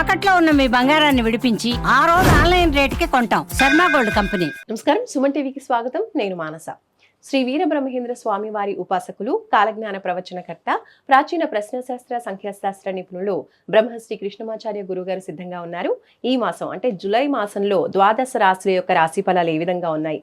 తాకట్లో ఉన్న మీ బంగారాన్ని విడిపించి ఆ రోజు ఆన్లైన్ రేటుకి కొంటాం. Sharma gold company. నమస్కారం. సుమన్ టీవీకి స్వాగతం. నేను మానస. శ్రీ వీరబ్రహ్మేంద్ర స్వామి వారి ఉపాసకులు కాలజ్ఞాన ప్రవచనకర్త ప్రాచీన ప్రశ్నశాస్త్ర సంఖ్యాశాస్త్ర నిపుణులు బ్రహ్మశ్రీ కృష్ణమాచార్య గురుగారు సిద్ధంగా ఉన్నారు. ఈ మాసం అంటే జులై మాసంలో ద్వాదశ రాశుల యొక్క రాశి ఫలాలు ఏ విధంగా ఉన్నాయి?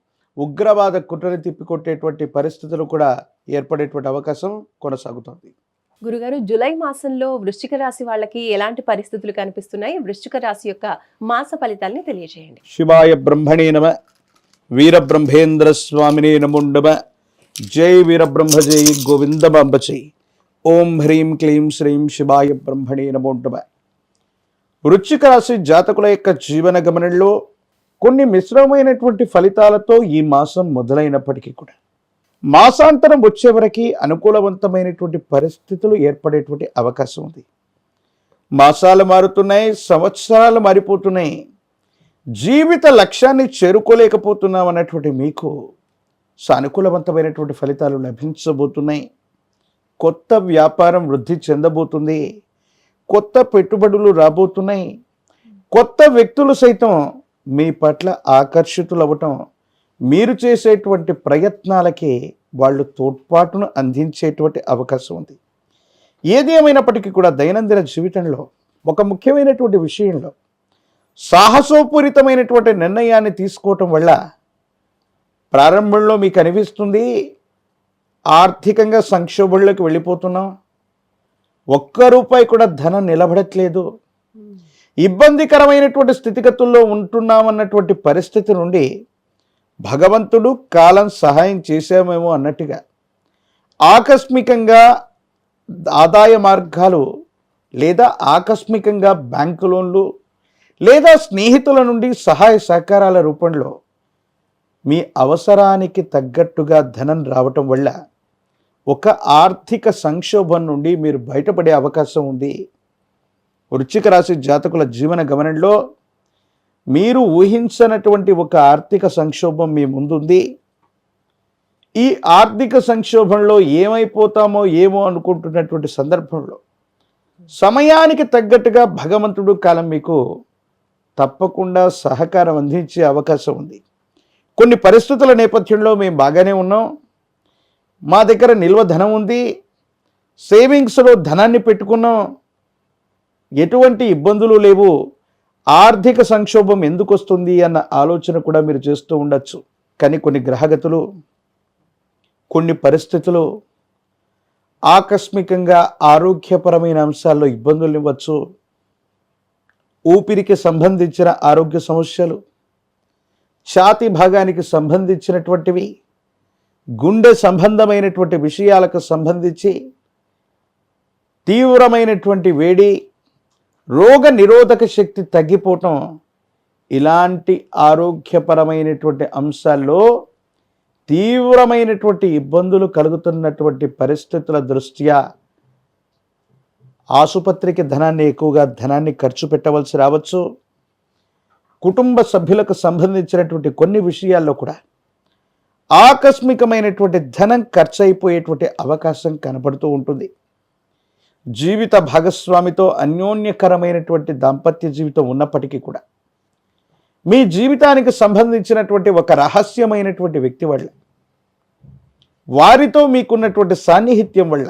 ఉగ్రవాద కుట్రని తిప్పికొట్టేటువంటి పరిస్థితులు కూడా ఏర్పడేటువంటి అవకాశం కొనసాగుతోంది. గురుగారు జూలై మాసంలో వృశ్చిక రాశి వాళ్ళకి ఎలాంటి పరిస్థితులు కనిపిస్తున్నాయి? వృశ్చిక రాశి యొక్క మాస ఫలితాలని తెలియజేయండి. శివాయ బ్రహ్మణే నమ వీరబ్రహ్మేంద్ర స్వామినే నముండమ జై వీరబ్రహ్మ జై గోవిందమాంబ జై. ఓం హ్రీం క్లీం శ్రీం శివాయ బ్రహ్మణే నమోండమ వృశ్చిక రాశి జాతకుల యొక్క జీవన గమనంలో కొన్ని మిశ్రమైనటువంటి ఫలితాలతో ఈ మాసం మొదలైనప్పటికీ కూడా. మాసాంతరం వచ్చేవరకు అనుకూలవంతమైనటువంటి పరిస్థితులు ఏర్పడేటువంటి అవకాశం ఉంది. మాసాలు మారుతున్నాయి సంవత్సరాలు మారిపోతున్నాయి. జీవిత లక్ష్యాన్ని చేరుకోలేకపోతున్నాం అన్నటువంటి మీకు సానుకూలవంతమైనటువంటి ఫలితాలు లభించబోతున్నాయి. కొత్త వ్యాపారం వృద్ధి చెందబోతుంది. కొత్త పెట్టుబడులు రాబోతున్నాయి. కొత్త వ్యక్తులు సైతం మీ పట్ల ఆకర్షితులవ్వటం మీరు చేసేటువంటి ప్రయత్నాలకి వాళ్ళు తోడ్పాటును అందించేటువంటి అవకాశం ఉంది. ఏది ఏమైనప్పటికీ కూడా దైనందిన జీవితంలో ఒక ముఖ్యమైనటువంటి విషయంలో సాహసోపూరితమైనటువంటి నిర్ణయాన్ని తీసుకోవటం వల్ల ప్రారంభంలో మీకు అనిపిస్తుంది ఆర్థికంగా సంక్షోభంలోకి వెళ్ళిపోతున్నాం. ఒక్క రూపాయి కూడా ధనం నిలబడట్లేదు. ఇబ్బందికరమైనటువంటి స్థితిగతుల్లో ఉంటున్నామన్నటువంటి పరిస్థితి నుండి భగవంతుడు కాలం సహాయం చేసామేమో అన్నట్టుగా ఆకస్మికంగా ఆదాయ మార్గాలు లేదా ఆకస్మికంగా బ్యాంకు లోన్లు లేదా స్నేహితుల నుండి సహాయ సహకారాల రూపంలో మీ అవసరానికి తగ్గట్టుగా ధనం రావటం వల్ల ఒక ఆర్థిక సంక్షోభం నుండి మీరు బయటపడే అవకాశం ఉంది. వృశ్చిక రాశి జాతకుల జీవన గమనంలో మీరు ఊహించనటువంటి ఒక ఆర్థిక సంక్షోభం మీ ముందుంది. ఈ ఆర్థిక సంక్షోభంలో ఏమైపోతామో ఏమో అనుకుంటున్నటువంటి సందర్భంలో సమయానికి తగ్గట్టుగా భగవంతుడు కాలం మీకు తప్పకుండా సహకారం అందించే అవకాశం ఉంది. కొన్ని పరిస్థితుల నేపథ్యంలో మేము బాగానే ఉన్నాం. మా దగ్గర నిల్వ ధనం ఉంది. సేవింగ్స్లో ధనాన్ని పెట్టుకున్నాం. ఎటువంటి ఇబ్బందులు లేవు. ఆర్థిక సంక్షోభం ఎందుకు వస్తుంది అన్న ఆలోచన కూడా మీరు చేస్తూ ఉండొచ్చు. కానీ కొన్ని గ్రహగతులు కొన్ని పరిస్థితులు ఆకస్మికంగా ఆరోగ్యపరమైన అంశాల్లో ఇబ్బందులు ఇవ్వచ్చు. ఊపిరికి సంబంధించిన ఆరోగ్య సమస్యలు ఛాతి భాగానికి సంబంధించినటువంటివి గుండె సంబంధమైనటువంటి విషయాలకు సంబంధించి తీవ్రమైనటువంటి వేడి రోగ నిరోధక శక్తి తగ్గిపోవటం ఇలాంటి ఆరోగ్యపరమైనటువంటి అంశాల్లో తీవ్రమైనటువంటి ఇబ్బందులు కలుగుతున్నటువంటి పరిస్థితుల దృష్ట్యా ఆసుపత్రికి ధనాన్ని ఎక్కువగా ధనాన్ని ఖర్చు పెట్టవలసి రావచ్చు. కుటుంబ సభ్యులకు సంబంధించినటువంటి కొన్ని విషయాల్లో కూడా ఆకస్మికమైనటువంటి ధనం ఖర్చు అయిపోయేటువంటి అవకాశం కనపడుతూ ఉంటుంది. జీవిత భాగస్వామితో అన్యోన్యకరమైనటువంటి దాంపత్య జీవితం ఉన్నప్పటికీ కూడా మీ జీవితానికి సంబంధించినటువంటి ఒక రహస్యమైనటువంటి వ్యక్తి వల్ల వారితో మీకున్నటువంటి సాన్నిహిత్యం వల్ల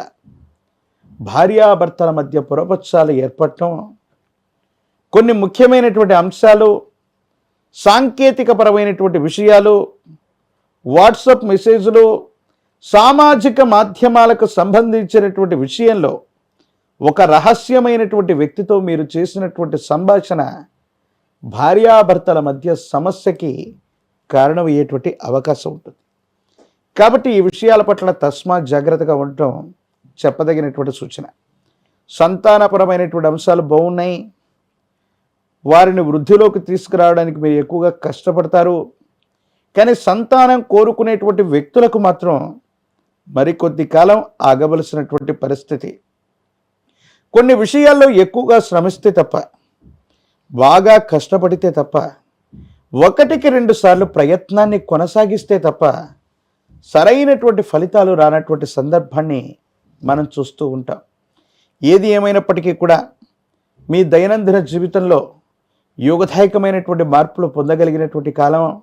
భార్యాభర్తల మధ్య పురపక్షాలు ఏర్పడటం కొన్ని ముఖ్యమైనటువంటి అంశాలు సాంకేతికపరమైనటువంటి విషయాలు వాట్సప్ మెసేజ్లు సామాజిక మాధ్యమాలకు సంబంధించినటువంటి విషయంలో ఒక రహస్యమైనటువంటి వ్యక్తితో మీరు చేసినటువంటి సంభాషణ భార్యాభర్తల మధ్య సమస్యకి కారణమయ్యేటువంటి అవకాశం ఉంటుంది. కాబట్టి ఈ విషయాల పట్ల తస్మా జాగ్రత్తగా ఉండటం చెప్పదగినటువంటి సూచన. సంతానపరమైనటువంటి అంశాలు బాగున్నాయి. వారిని వృద్ధిలోకి తీసుకురావడానికి మీరు ఎక్కువగా కష్టపడతారు. కానీ సంతానం కోరుకునేటువంటి వ్యక్తులకు మాత్రం మరికొద్ది కాలం ఆగవలసినటువంటి పరిస్థితి కొన్ని విషయాల్లో ఎక్కువగా శ్రమిస్తే తప్ప బాగా కష్టపడితే తప్ప ఒకటికి రెండు సార్లు ప్రయత్నాన్ని కొనసాగిస్తే తప్ప సరైనటువంటి ఫలితాలు రానటువంటి సందర్భాన్ని మనం చూస్తూ ఉంటాం. ఏది ఏమైనప్పటికీ కూడా మీ దైనందిన జీవితంలో యోగదాయకమైనటువంటి మార్పులు పొందగలిగినటువంటి కాలం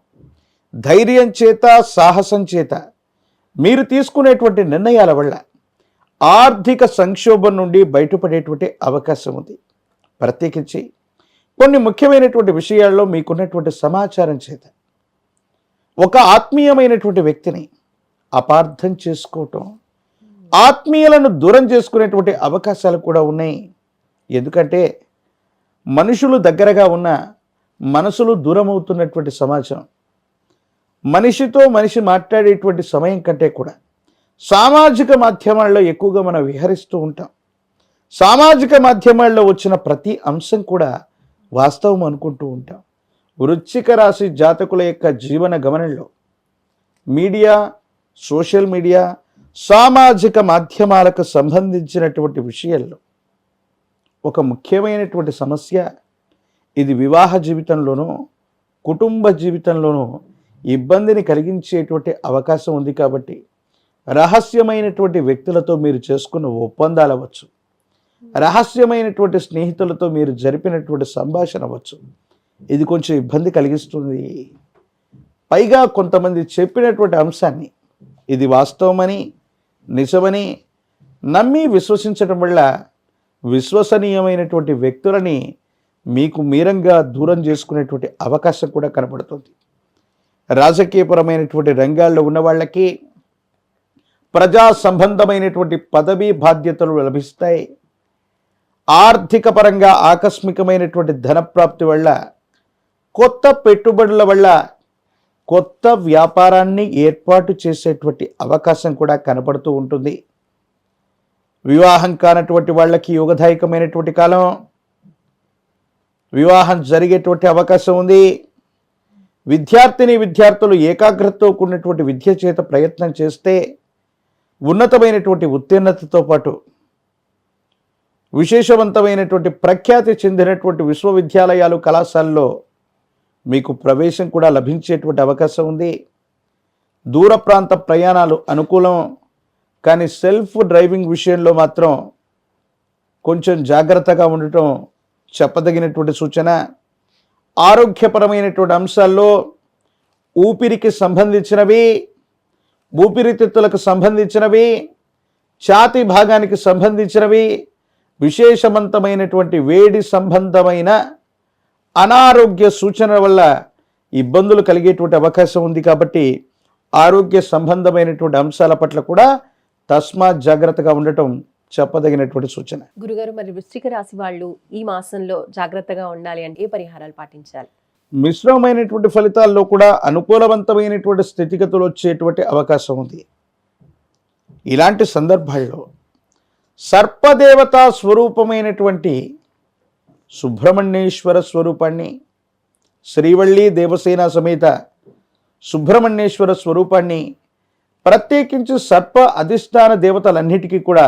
ధైర్యం చేత సాహసం చేత మీరు తీసుకునేటువంటి నిర్ణయాల వల్ల ఆర్థిక సంక్షోభం నుండి బయటపడేటువంటి అవకాశం ఉంది. ప్రత్యేకించి కొన్ని ముఖ్యమైనటువంటి విషయాల్లో మీకున్నటువంటి సమాచారం చేత ఒక ఆత్మీయమైనటువంటి వ్యక్తిని అపార్థం చేసుకోవటం ఆత్మీయులను దూరం చేసుకునేటువంటి అవకాశాలు కూడా ఉన్నాయి. ఎందుకంటే మనుషులు దగ్గరగా ఉన్న మనసులు దూరం అవుతున్నటువంటి సమాజం మనిషితో మనిషి మాట్లాడేటువంటి సమయం కంటే కూడా సామాజిక మాధ్యమాల్లో ఎక్కువగా మనం విహరిస్తూ ఉంటాం. సామాజిక మాధ్యమాల్లో వచ్చిన ప్రతి అంశం కూడా వాస్తవం అనుకుంటూ ఉంటాం. వృశ్చిక రాశి జాతకుల యొక్క జీవన గమనంలో మీడియా సోషల్ మీడియా సామాజిక మాధ్యమాలకు సంబంధించినటువంటి విషయాల్లో ఒక ముఖ్యమైనటువంటి సమస్య ఇది వివాహ జీవితంలోనూ కుటుంబ జీవితంలోనూ ఇబ్బందిని కలిగించేటువంటి అవకాశం ఉంది కాబట్టి రహస్యమైనటువంటి వ్యక్తులతో మీరు చేసుకున్న ఒప్పందాలు అవ్వచ్చు. రహస్యమైనటువంటి స్నేహితులతో మీరు జరిపినటువంటి సంభాషణ అవ్వచ్చు. ఇది కొంచెం ఇబ్బంది కలిగిస్తుంది. పైగా కొంతమంది చెప్పినటువంటి అంశాన్ని ఇది వాస్తవమని నిజమని నమ్మి విశ్వసించడం వల్ల విశ్వసనీయమైనటువంటి వ్యక్తులని మీకు మీరంగా దూరం చేసుకునేటువంటి అవకాశం కూడా కనబడుతుంది. రాజకీయపరమైనటువంటి రంగాల్లో ఉన్న వాళ్ళకి ప్రజా సంబంధమైనటువంటి పదవీ బాధ్యతలు లభిస్తాయి. ఆర్థిక పరంగా ఆకస్మికమైనటువంటి ధనప్రాప్తి వల్ల కొత్త పెట్టుబడుల వల్ల కొత్త వ్యాపారాన్ని ఏర్పాటు చేసేటువంటి అవకాశం కూడా కనపడుతూ ఉంటుంది. వివాహం కానటువంటి వాళ్ళకి యోగదాయకమైనటువంటి కాలం వివాహం జరిగేటువంటి అవకాశం ఉంది. విద్యార్థిని విద్యార్థులు ఏకాగ్రతతో కూడినటువంటి విద్య చేత ప్రయత్నం చేస్తే ఉన్నతమైనటువంటి ఉత్తీర్ణతతో పాటు విశేషవంతమైనటువంటి ప్రఖ్యాతి చెందినటువంటి విశ్వవిద్యాలయాలు కళాశాలలో మీకు ప్రవేశం కూడా లభించేటువంటి అవకాశం ఉంది. దూర ప్రాంత ప్రయాణాలు అనుకూలం కానీ సెల్ఫ్ డ్రైవింగ్ విషయంలో మాత్రం కొంచెం జాగ్రత్తగా ఉండటం చెప్పదగినటువంటి సూచన. ఆరోగ్యపరమైనటువంటి అంశాల్లో ఊపిరికి సంబంధించినవి ఊపిరితిత్తులకు సంబంధించినవి ఛాతి భాగానికి సంబంధించినవి విశేషవంతమైనటువంటి వేడి సంబంధమైన అనారోగ్య సూచనల వల్ల ఇబ్బందులు కలిగేటువంటి అవకాశం ఉంది కాబట్టి ఆరోగ్య సంబంధమైనటువంటి అంశాల పట్ల కూడా తస్మాత్ జాగ్రత్తగా ఉండటం చెప్పదగినటువంటి సూచన. గురుగారు మరి వృశ్చిక రాశి వాళ్ళు ఈ మాసంలో జాగ్రత్తగా ఉండాలి అంటే ఏ పరిహారాలు పాటించాలి? మిశ్రమమైనటువంటి ఫలితాల్లో కూడా అనుకూలవంతమైనటువంటి స్థితిగతులు వచ్చేటువంటి అవకాశం ఉంది. ఇలాంటి సందర్భాల్లో సర్పదేవతా స్వరూపమైనటువంటి సుబ్రహ్మణ్యేశ్వర స్వరూపాన్ని శ్రీవళ్ళి దేవసేన సమేత సుబ్రహ్మణ్యేశ్వర స్వరూపాన్ని ప్రత్యేకించి సర్ప అధిష్టాన దేవతలన్నిటికీ కూడా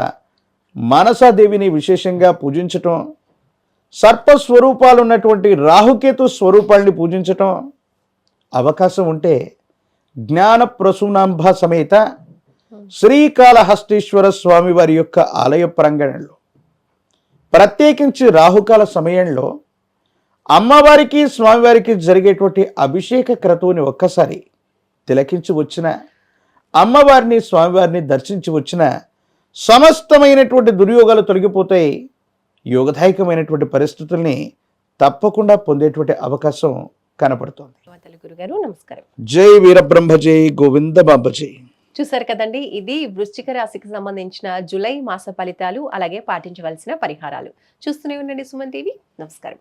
మానసాదేవిని విశేషంగా పూజించటం సర్ప స్వరూపాలు ఉన్నటువంటి రాహుకేతు స్వరూపాల్ని పూజించటం అవకాశం ఉంటే జ్ఞాన ప్రసూనాంబ సమేత శ్రీకాళహస్తీశ్వర స్వామి వారి యొక్క ఆలయ ప్రాంగణంలో ప్రత్యేకించి రాహుకాల సమయంలో అమ్మవారికి స్వామివారికి జరిగేటువంటి అభిషేక క్రతువుని ఒక్కసారి తిలకించి వచ్చిన అమ్మవారిని స్వామివారిని దర్శించి వచ్చిన సమస్తమైనటువంటి దుర్యోగాలు తొలగిపోతాయి. యోగదాయకమైనటువంటి పరిస్థితుల్ని తప్పకుండా పొందేటువంటి అవకాశం కనపడుతోంది. గురుగారు నమస్కారం. జై వీరబ్రహ్మ జై గోవింద బాబ జై. చూసారు కదండి ఇది వృశ్చిక రాశికి సంబంధించిన జూలై మాస ఫలితాలు అలాగే పాటించవలసిన పరిహారాలు. చూస్తూనే ఉండండి సుమన్ టీవీ. నమస్కారం.